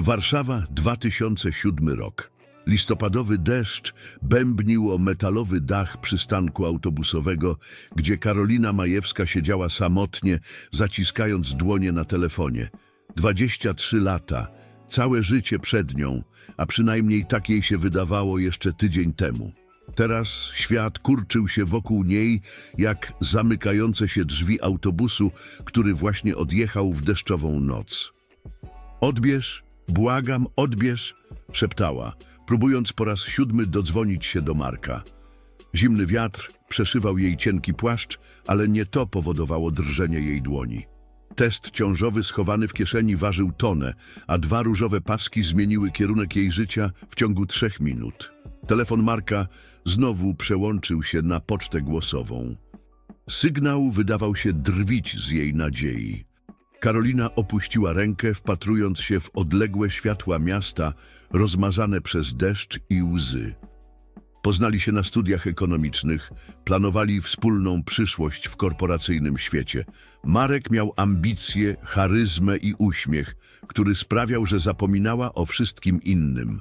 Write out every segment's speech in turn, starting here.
Warszawa, 2007 rok. Listopadowy deszcz bębnił o metalowy dach przystanku autobusowego, gdzie Karolina Majewska siedziała samotnie, zaciskając dłonie na telefonie. 23 lata, całe życie przed nią, a przynajmniej tak jej się wydawało jeszcze tydzień temu. Teraz świat kurczył się wokół niej, jak zamykające się drzwi autobusu, który właśnie odjechał w deszczową noc. Odbierz, błagam, odbierz, szeptała, próbując po raz siódmy dodzwonić się do Marka. Zimny wiatr przeszywał jej cienki płaszcz, ale nie to powodowało drżenie jej dłoni. Test ciążowy schowany w kieszeni ważył tonę, a dwa różowe paski zmieniły kierunek jej życia w ciągu trzech minut. Telefon Marka znowu przełączył się na pocztę głosową. Sygnał wydawał się drwić z jej nadziei. Karolina opuściła rękę, wpatrując się w odległe światła miasta, rozmazane przez deszcz i łzy. Poznali się na studiach ekonomicznych, planowali wspólną przyszłość w korporacyjnym świecie. Marek miał ambicje, charyzmę i uśmiech, który sprawiał, że zapominała o wszystkim innym.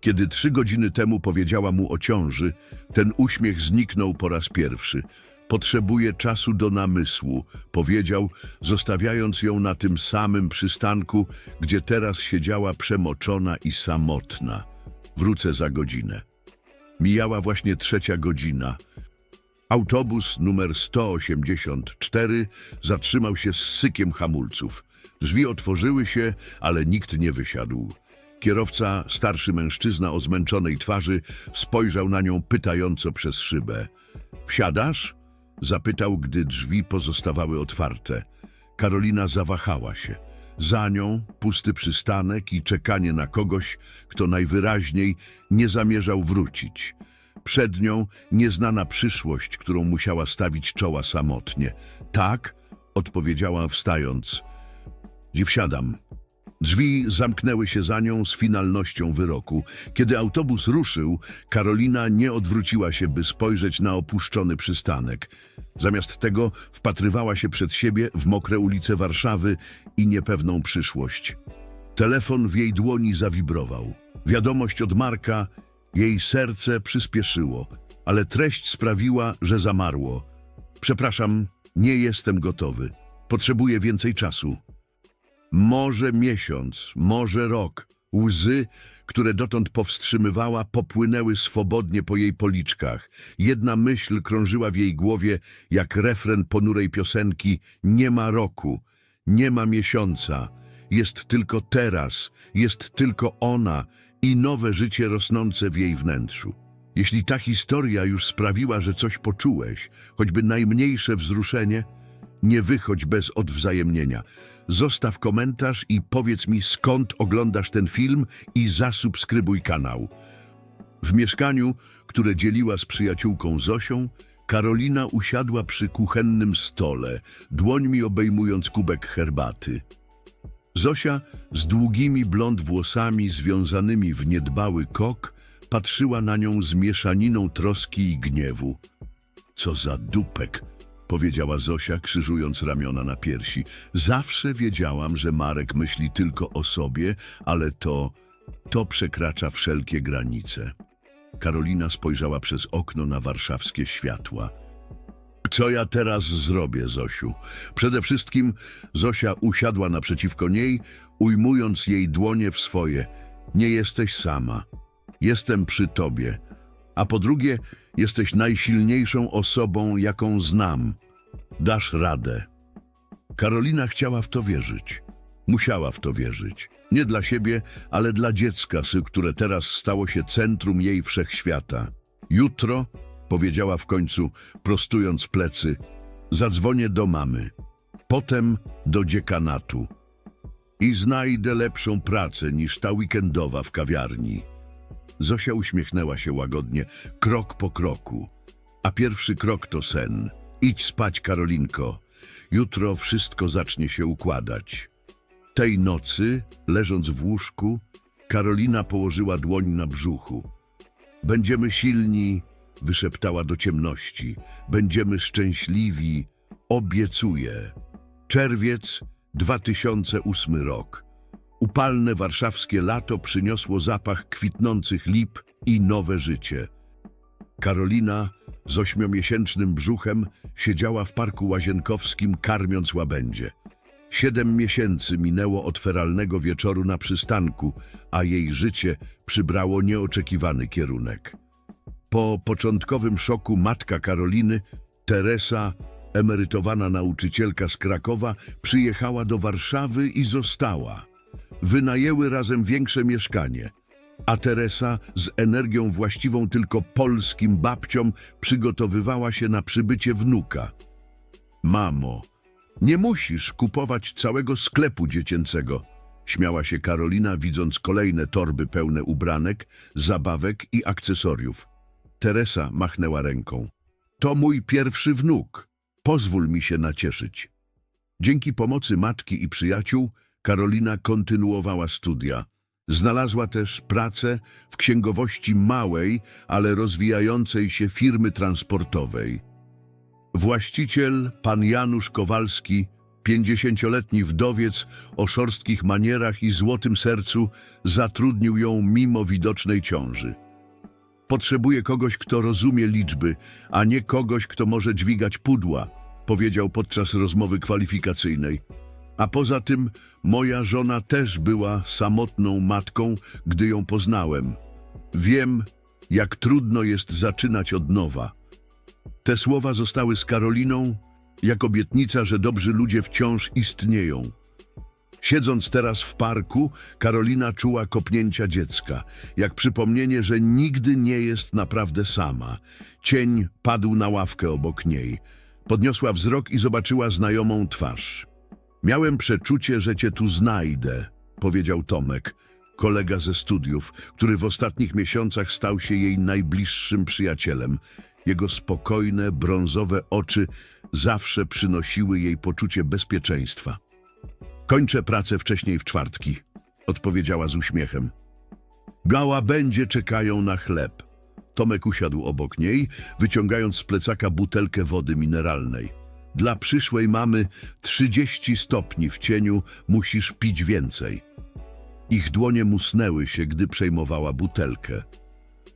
Kiedy trzy godziny temu powiedziała mu o ciąży, ten uśmiech zniknął po raz pierwszy. Potrzebuje czasu do namysłu, powiedział, zostawiając ją na tym samym przystanku, gdzie teraz siedziała przemoczona i samotna. Wrócę za godzinę. Mijała właśnie trzecia godzina. Autobus numer 184 zatrzymał się z sykiem hamulców. Drzwi otworzyły się, ale nikt nie wysiadł. Kierowca, starszy mężczyzna o zmęczonej twarzy, spojrzał na nią pytająco przez szybę. Wsiadasz? Zapytał, gdy drzwi pozostawały otwarte. Karolina zawahała się. Za nią pusty przystanek i czekanie na kogoś, kto najwyraźniej nie zamierzał wrócić. Przed nią nieznana przyszłość, którą musiała stawić czoła samotnie. Tak, odpowiedziała wstając. Gdzie wsiadam? Drzwi zamknęły się za nią z finalnością wyroku. Kiedy autobus ruszył, Karolina nie odwróciła się, by spojrzeć na opuszczony przystanek. Zamiast tego wpatrywała się przed siebie w mokre ulice Warszawy i niepewną przyszłość. Telefon w jej dłoni zawibrował. Wiadomość od Marka, jej serce przyspieszyło, ale treść sprawiła, że zamarło. Przepraszam, nie jestem gotowy. Potrzebuję więcej czasu. Może miesiąc, może rok. Łzy, które dotąd powstrzymywała, popłynęły swobodnie po jej policzkach. Jedna myśl krążyła w jej głowie, jak refren ponurej piosenki Nie ma roku, nie ma miesiąca. Jest tylko teraz, jest tylko ona i nowe życie rosnące w jej wnętrzu. Jeśli ta historia już sprawiła, że coś poczułeś, choćby najmniejsze wzruszenie, nie wychodź bez odwzajemnienia. Zostaw komentarz i powiedz mi, skąd oglądasz ten film i zasubskrybuj kanał. W mieszkaniu, które dzieliła z przyjaciółką Zosią, Karolina usiadła przy kuchennym stole, dłońmi obejmując kubek herbaty. Zosia z długimi blond włosami związanymi w niedbały kok patrzyła na nią z mieszaniną troski i gniewu. Co za dupek, powiedziała Zosia, krzyżując ramiona na piersi. Zawsze wiedziałam, że Marek myśli tylko o sobie, ale to, to przekracza wszelkie granice. Karolina spojrzała przez okno na warszawskie światła. Co ja teraz zrobię, Zosiu? Przede wszystkim Zosia usiadła naprzeciwko niej, ujmując jej dłonie w swoje. Nie jesteś sama. Jestem przy tobie. A po drugie, jesteś najsilniejszą osobą, jaką znam. Dasz radę. Karolina chciała w to wierzyć. Musiała w to wierzyć. Nie dla siebie, ale dla dziecka, które teraz stało się centrum jej wszechświata. Jutro, powiedziała w końcu, prostując plecy, zadzwonię do mamy. Potem do dziekanatu. I znajdę lepszą pracę niż ta weekendowa w kawiarni. Zosia uśmiechnęła się łagodnie, krok po kroku. A pierwszy krok to sen. Idź spać, Karolinko. Jutro wszystko zacznie się układać. Tej nocy, leżąc w łóżku, Karolina położyła dłoń na brzuchu. Będziemy silni, wyszeptała do ciemności. Będziemy szczęśliwi, obiecuję. Czerwiec 2008 rok. Upalne warszawskie lato przyniosło zapach kwitnących lip i nowe życie. Karolina z ośmiomiesięcznym brzuchem siedziała w parku łazienkowskim karmiąc łabędzie. Siedem miesięcy minęło od feralnego wieczoru na przystanku, a jej życie przybrało nieoczekiwany kierunek. Po początkowym szoku matka Karoliny, Teresa, emerytowana nauczycielka z Krakowa, przyjechała do Warszawy i została. Wynajęły razem większe mieszkanie, a Teresa z energią właściwą tylko polskim babciom przygotowywała się na przybycie wnuka. Mamo, nie musisz kupować całego sklepu dziecięcego, śmiała się Karolina, widząc kolejne torby pełne ubranek, zabawek i akcesoriów. Teresa machnęła ręką. To mój pierwszy wnuk. Pozwól mi się nacieszyć. Dzięki pomocy matki i przyjaciół Karolina kontynuowała studia. Znalazła też pracę w księgowości małej, ale rozwijającej się firmy transportowej. Właściciel, pan Janusz Kowalski, pięćdziesięcioletni wdowiec o szorstkich manierach i złotym sercu, zatrudnił ją mimo widocznej ciąży. Potrzebuję kogoś, kto rozumie liczby, a nie kogoś, kto może dźwigać pudła, powiedział podczas rozmowy kwalifikacyjnej. A poza tym moja żona też była samotną matką, gdy ją poznałem. Wiem, jak trudno jest zaczynać od nowa. Te słowa zostały z Karoliną jak obietnica, że dobrzy ludzie wciąż istnieją. Siedząc teraz w parku, Karolina czuła kopnięcia dziecka, jak przypomnienie, że nigdy nie jest naprawdę sama. Cień padł na ławkę obok niej. Podniosła wzrok i zobaczyła znajomą twarz. Miałem przeczucie, że cię tu znajdę, powiedział Tomek, kolega ze studiów, który w ostatnich miesiącach stał się jej najbliższym przyjacielem. Jego spokojne, brązowe oczy zawsze przynosiły jej poczucie bezpieczeństwa. Kończę pracę wcześniej w czwartki, odpowiedziała z uśmiechem. Gała będzie czekają na chleb. Tomek usiadł obok niej, wyciągając z plecaka butelkę wody mineralnej. Dla przyszłej mamy 30 stopni w cieniu, musisz pić więcej. Ich dłonie musnęły się, gdy przejmowała butelkę.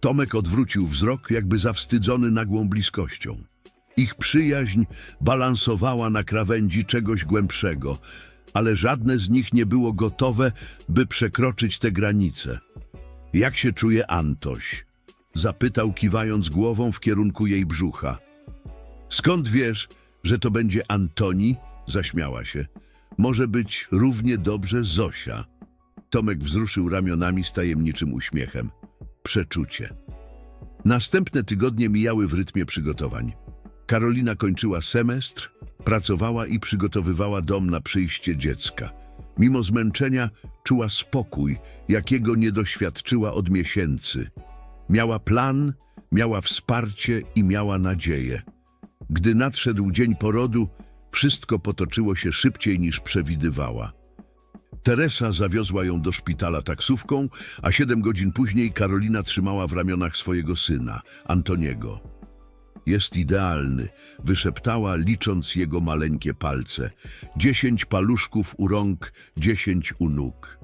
Tomek odwrócił wzrok, jakby zawstydzony nagłą bliskością. Ich przyjaźń balansowała na krawędzi czegoś głębszego, ale żadne z nich nie było gotowe, by przekroczyć te granice. Jak się czuje Antoś? Zapytał, kiwając głową w kierunku jej brzucha. Skąd wiesz, że to będzie Antoni? Zaśmiała się. Może być równie dobrze Zosia. Tomek wzruszył ramionami z tajemniczym uśmiechem. Przeczucie. Następne tygodnie mijały w rytmie przygotowań. Karolina kończyła semestr, pracowała i przygotowywała dom na przyjście dziecka. Mimo zmęczenia czuła spokój, jakiego nie doświadczyła od miesięcy. Miała plan, miała wsparcie i miała nadzieję. Gdy nadszedł dzień porodu, wszystko potoczyło się szybciej niż przewidywała. Teresa zawiozła ją do szpitala taksówką, a siedem godzin później Karolina trzymała w ramionach swojego syna, Antoniego. Jest idealny, wyszeptała, licząc jego maleńkie palce. Dziesięć paluszków u rąk, dziesięć u nóg.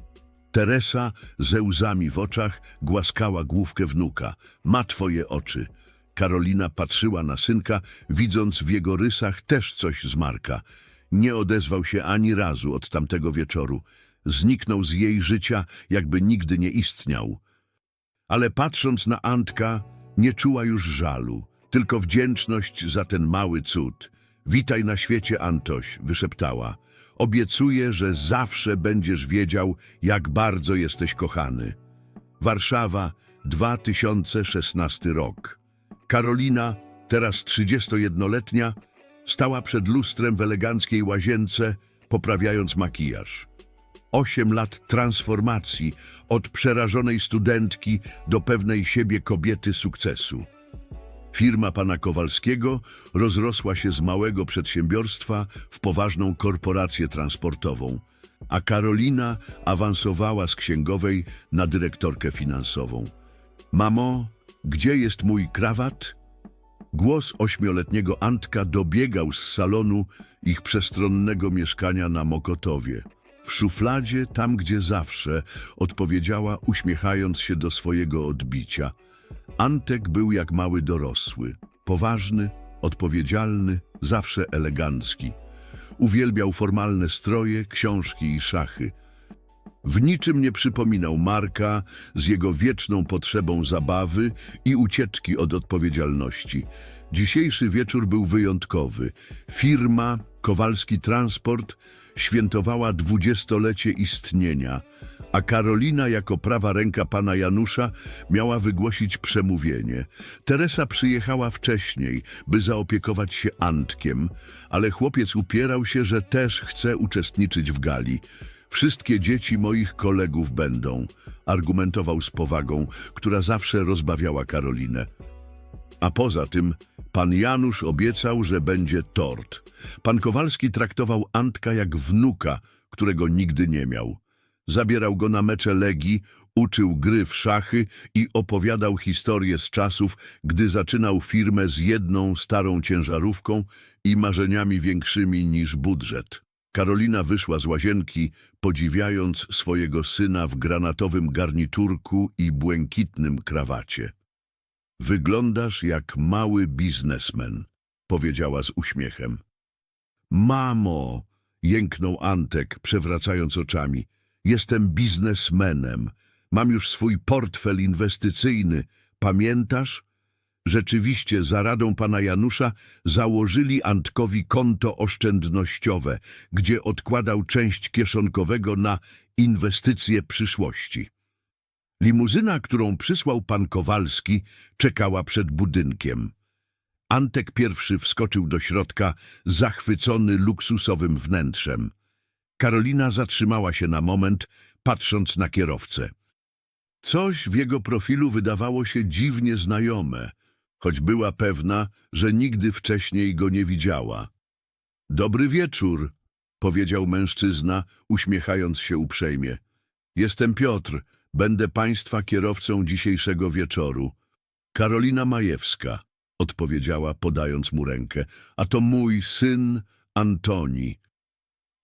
Teresa ze łzami w oczach głaskała główkę wnuka. Ma twoje oczy. Karolina patrzyła na synka, widząc w jego rysach też coś z Marka. Nie odezwał się ani razu od tamtego wieczoru. Zniknął z jej życia, jakby nigdy nie istniał. Ale patrząc na Antka, nie czuła już żalu, tylko wdzięczność za ten mały cud. Witaj na świecie, Antoś, wyszeptała. Obiecuję, że zawsze będziesz wiedział, jak bardzo jesteś kochany. Warszawa, 2016 rok. Karolina, teraz 31-letnia, stała przed lustrem w eleganckiej łazience, poprawiając makijaż. Osiem lat transformacji od przerażonej studentki do pewnej siebie kobiety sukcesu. Firma pana Kowalskiego rozrosła się z małego przedsiębiorstwa w poważną korporację transportową, a Karolina awansowała z księgowej na dyrektorkę finansową. Mamo, gdzie jest mój krawat? Głos ośmioletniego Antka dobiegał z salonu ich przestronnego mieszkania na Mokotowie. W szufladzie, tam gdzie zawsze, odpowiedziała, uśmiechając się do swojego odbicia. Antek był jak mały dorosły. Poważny, odpowiedzialny, zawsze elegancki. Uwielbiał formalne stroje, książki i szachy. W niczym nie przypominał Marka z jego wieczną potrzebą zabawy i ucieczki od odpowiedzialności. Dzisiejszy wieczór był wyjątkowy. Firma Kowalski Transport świętowała dwudziestolecie istnienia, a Karolina jako prawa ręka pana Janusza miała wygłosić przemówienie. Teresa przyjechała wcześniej, by zaopiekować się Antkiem, ale chłopiec upierał się, że też chce uczestniczyć w gali. Wszystkie dzieci moich kolegów będą, argumentował z powagą, która zawsze rozbawiała Karolinę. A poza tym pan Janusz obiecał, że będzie tort. Pan Kowalski traktował Antka jak wnuka, którego nigdy nie miał. Zabierał go na mecze Legii, uczył gry w szachy i opowiadał historię z czasów, gdy zaczynał firmę z jedną starą ciężarówką i marzeniami większymi niż budżet. Karolina wyszła z łazienki, podziwiając swojego syna w granatowym garniturku i błękitnym krawacie. Wyglądasz jak mały biznesmen, powiedziała z uśmiechem. Mamo, jęknął Antek, przewracając oczami. Jestem biznesmenem. Mam już swój portfel inwestycyjny. Pamiętasz? Rzeczywiście, za radą pana Janusza założyli Antkowi konto oszczędnościowe, gdzie odkładał część kieszonkowego na inwestycje przyszłości. Limuzyna, którą przysłał pan Kowalski, czekała przed budynkiem. Antek pierwszy wskoczył do środka, zachwycony luksusowym wnętrzem. Karolina zatrzymała się na moment, patrząc na kierowcę. Coś w jego profilu wydawało się dziwnie znajome, choć była pewna, że nigdy wcześniej go nie widziała. Dobry wieczór, powiedział mężczyzna, uśmiechając się uprzejmie. Jestem Piotr, będę państwa kierowcą dzisiejszego wieczoru. Karolina Majewska, odpowiedziała, podając mu rękę, a to mój syn Antoni.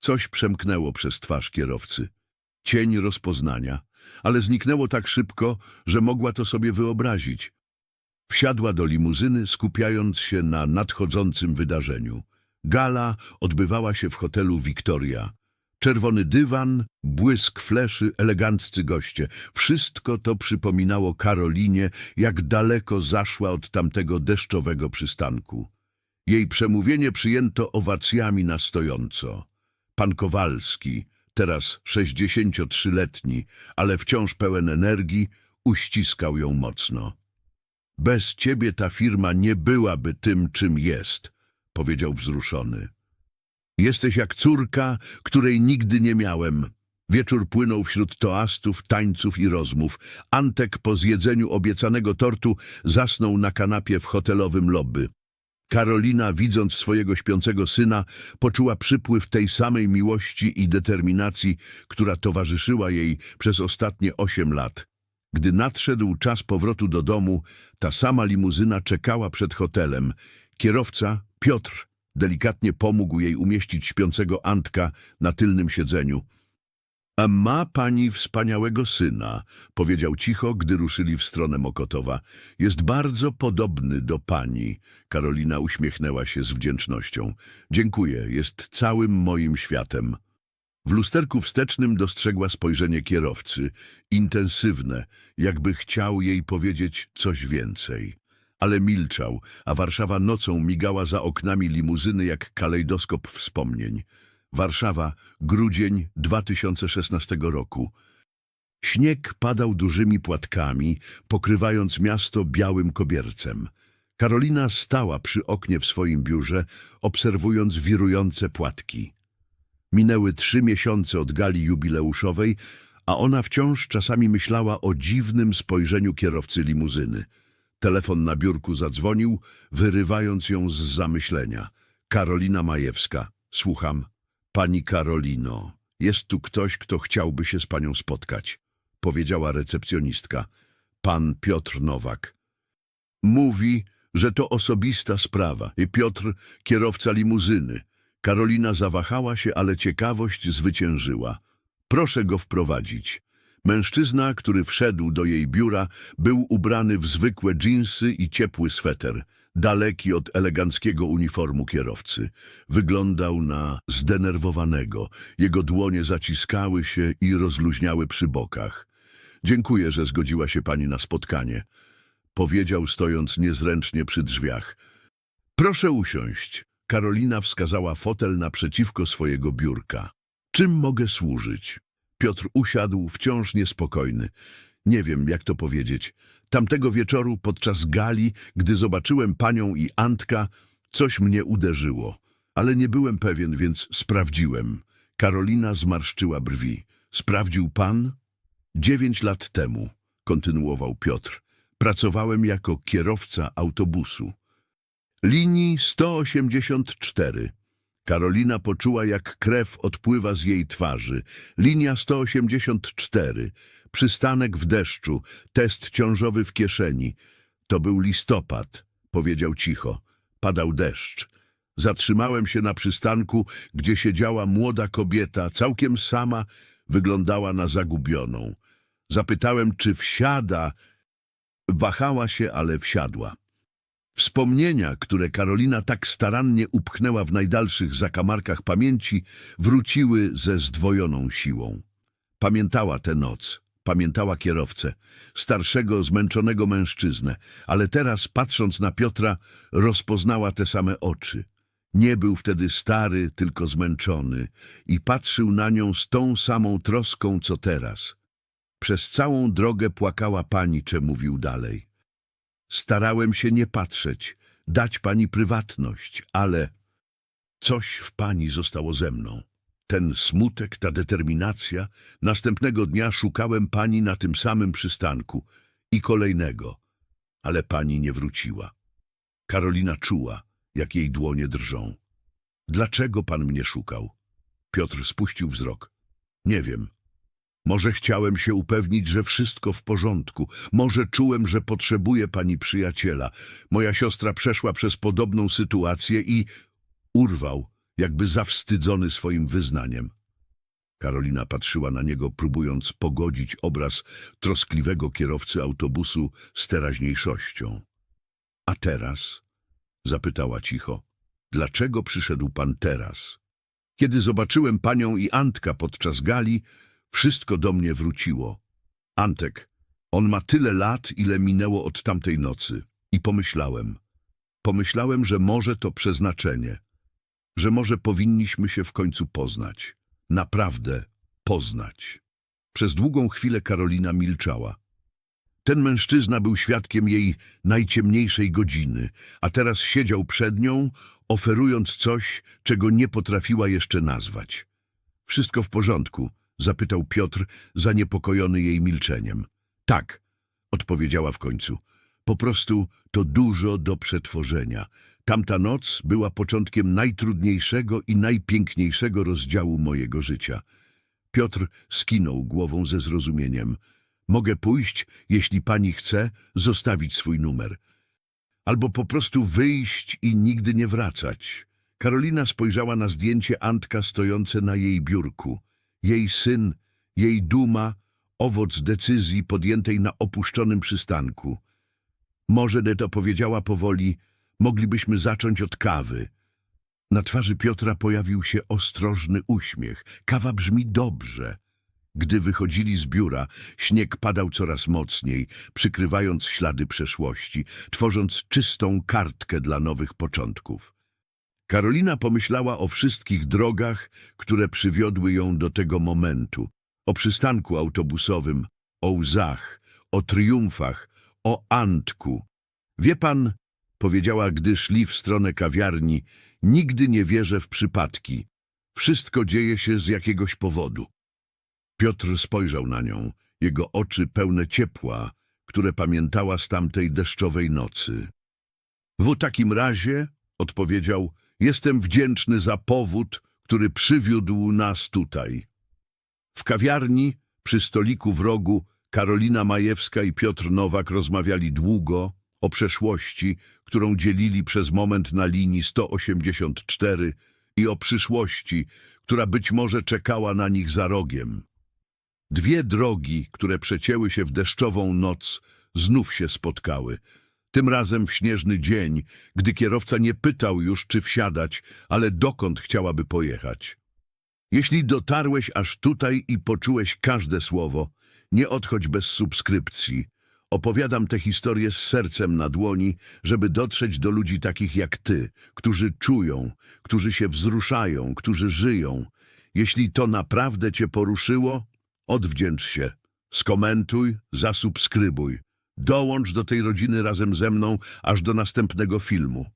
Coś przemknęło przez twarz kierowcy. Cień rozpoznania, ale zniknęło tak szybko, że mogła to sobie wyobrazić. Wsiadła do limuzyny, skupiając się na nadchodzącym wydarzeniu. Gala odbywała się w hotelu Victoria. Czerwony dywan, błysk fleszy, eleganccy goście. Wszystko to przypominało Karolinie, jak daleko zaszła od tamtego deszczowego przystanku. Jej przemówienie przyjęto owacjami na stojąco. Pan Kowalski, teraz 63-letni, ale wciąż pełen energii, uściskał ją mocno. Bez ciebie ta firma nie byłaby tym, czym jest, powiedział wzruszony. Jesteś jak córka, której nigdy nie miałem. Wieczór płynął wśród toastów, tańców i rozmów. Antek po zjedzeniu obiecanego tortu zasnął na kanapie w hotelowym lobby. Karolina, widząc swojego śpiącego syna, poczuła przypływ tej samej miłości i determinacji, która towarzyszyła jej przez ostatnie osiem lat. Gdy nadszedł czas powrotu do domu, ta sama limuzyna czekała przed hotelem. Kierowca, Piotr, delikatnie pomógł jej umieścić śpiącego Antka na tylnym siedzeniu. A ma pani wspaniałego syna, powiedział cicho, gdy ruszyli w stronę Mokotowa. Jest bardzo podobny do pani. Karolina uśmiechnęła się z wdzięcznością. Dziękuję, jest całym moim światem. W lusterku wstecznym dostrzegła spojrzenie kierowcy, intensywne, jakby chciał jej powiedzieć coś więcej. Ale milczał, a Warszawa nocą migała za oknami limuzyny jak kalejdoskop wspomnień. Warszawa, grudzień 2016 roku. Śnieg padał dużymi płatkami, pokrywając miasto białym kobiercem. Karolina stała przy oknie w swoim biurze, obserwując wirujące płatki. Minęły trzy miesiące od gali jubileuszowej, a ona wciąż czasami myślała o dziwnym spojrzeniu kierowcy limuzyny. Telefon na biurku zadzwonił, wyrywając ją z zamyślenia. Karolina Majewska. Słucham. Pani Karolino, jest tu ktoś, kto chciałby się z panią spotkać, powiedziała recepcjonistka. Pan Piotr Nowak. Mówi, że to osobista sprawa i Piotr kierowca limuzyny. Karolina zawahała się, ale ciekawość zwyciężyła. Proszę go wprowadzić. Mężczyzna, który wszedł do jej biura, był ubrany w zwykłe dżinsy i ciepły sweter, daleki od eleganckiego uniformu kierowcy. Wyglądał na zdenerwowanego. Jego dłonie zaciskały się i rozluźniały przy bokach. Dziękuję, że zgodziła się pani na spotkanie. Powiedział, stojąc niezręcznie przy drzwiach. Proszę usiąść. Karolina wskazała fotel naprzeciwko swojego biurka. Czym mogę służyć? Piotr usiadł, wciąż niespokojny. Nie wiem, jak to powiedzieć. Tamtego wieczoru podczas gali, gdy zobaczyłem panią i Antka, coś mnie uderzyło. Ale nie byłem pewien, więc sprawdziłem. Karolina zmarszczyła brwi. Sprawdził pan? Dziewięć lat temu, kontynuował Piotr, pracowałem jako kierowca autobusu. Linii 184. Karolina poczuła, jak krew odpływa z jej twarzy. Linia 184. Przystanek w deszczu. Test ciążowy w kieszeni. To był listopad, powiedział cicho. Padał deszcz. Zatrzymałem się na przystanku, gdzie siedziała młoda kobieta, całkiem sama, wyglądała na zagubioną. Zapytałem, czy wsiada. Wahała się, ale wsiadła. Wspomnienia, które Karolina tak starannie upchnęła w najdalszych zakamarkach pamięci, wróciły ze zdwojoną siłą. Pamiętała tę noc, pamiętała kierowcę, starszego, zmęczonego mężczyznę, ale teraz, patrząc na Piotra, rozpoznała te same oczy. Nie był wtedy stary, tylko zmęczony i patrzył na nią z tą samą troską, co teraz. Przez całą drogę płakała panicze, mówił dalej. Starałem się nie patrzeć, dać pani prywatność, ale coś w pani zostało ze mną. Ten smutek, ta determinacja. Następnego dnia szukałem pani na tym samym przystanku i kolejnego, ale pani nie wróciła. Karolina czuła, jak jej dłonie drżą. Dlaczego pan mnie szukał? Piotr spuścił wzrok. Nie wiem. Może chciałem się upewnić, że wszystko w porządku. Może czułem, że potrzebuję pani przyjaciela. Moja siostra przeszła przez podobną sytuację i urwał, jakby zawstydzony swoim wyznaniem. Karolina patrzyła na niego, próbując pogodzić obraz troskliwego kierowcy autobusu z teraźniejszością. A teraz? Zapytała cicho. Dlaczego przyszedł pan teraz? Kiedy zobaczyłem panią i Antka podczas gali, wszystko do mnie wróciło. Antek, on ma tyle lat, ile minęło od tamtej nocy. I pomyślałem. Pomyślałem, że może to przeznaczenie. Że może powinniśmy się w końcu poznać. Naprawdę poznać. Przez długą chwilę Karolina milczała. Ten mężczyzna był świadkiem jej najciemniejszej godziny, a teraz siedział przed nią, oferując coś, czego nie potrafiła jeszcze nazwać. Wszystko w porządku? Zapytał Piotr, zaniepokojony jej milczeniem. Tak, odpowiedziała w końcu. Po prostu to dużo do przetworzenia. Tamta noc była początkiem najtrudniejszego i najpiękniejszego rozdziału mojego życia. Piotr skinął głową ze zrozumieniem. Mogę pójść, jeśli pani chce, zostawić swój numer. Albo po prostu wyjść i nigdy nie wracać. Karolina spojrzała na zdjęcie Antka stojące na jej biurku. Jej syn, jej duma, owoc decyzji podjętej na opuszczonym przystanku. Może, to powiedziała powoli, moglibyśmy zacząć od kawy. Na twarzy Piotra pojawił się ostrożny uśmiech. Kawa brzmi dobrze. Gdy wychodzili z biura, śnieg padał coraz mocniej, przykrywając ślady przeszłości, tworząc czystą kartkę dla nowych początków. Karolina pomyślała o wszystkich drogach, które przywiodły ją do tego momentu. O przystanku autobusowym, o łzach, o triumfach, o Antku. Wie pan, powiedziała, gdy szli w stronę kawiarni, nigdy nie wierzę w przypadki. Wszystko dzieje się z jakiegoś powodu. Piotr spojrzał na nią, jego oczy pełne ciepła, które pamiętała z tamtej deszczowej nocy. W takim razie, odpowiedział, jestem wdzięczny za powód, który przywiódł nas tutaj. W kawiarni, przy stoliku w rogu, Karolina Majewska i Piotr Nowak rozmawiali długo o przeszłości, którą dzielili przez moment na linii 184 i o przyszłości, która być może czekała na nich za rogiem. Dwie drogi, które przecięły się w deszczową noc, znów się spotkały. Tym razem w śnieżny dzień, gdy kierowca nie pytał już, czy wsiadać, ale dokąd chciałaby pojechać. Jeśli dotarłeś aż tutaj i poczułeś każde słowo, nie odchodź bez subskrypcji. Opowiadam tę historię z sercem na dłoni, żeby dotrzeć do ludzi takich jak ty, którzy czują, którzy się wzruszają, którzy żyją. Jeśli to naprawdę cię poruszyło, odwdzięcz się, skomentuj, zasubskrybuj. Dołącz do tej rodziny razem ze mną aż do następnego filmu.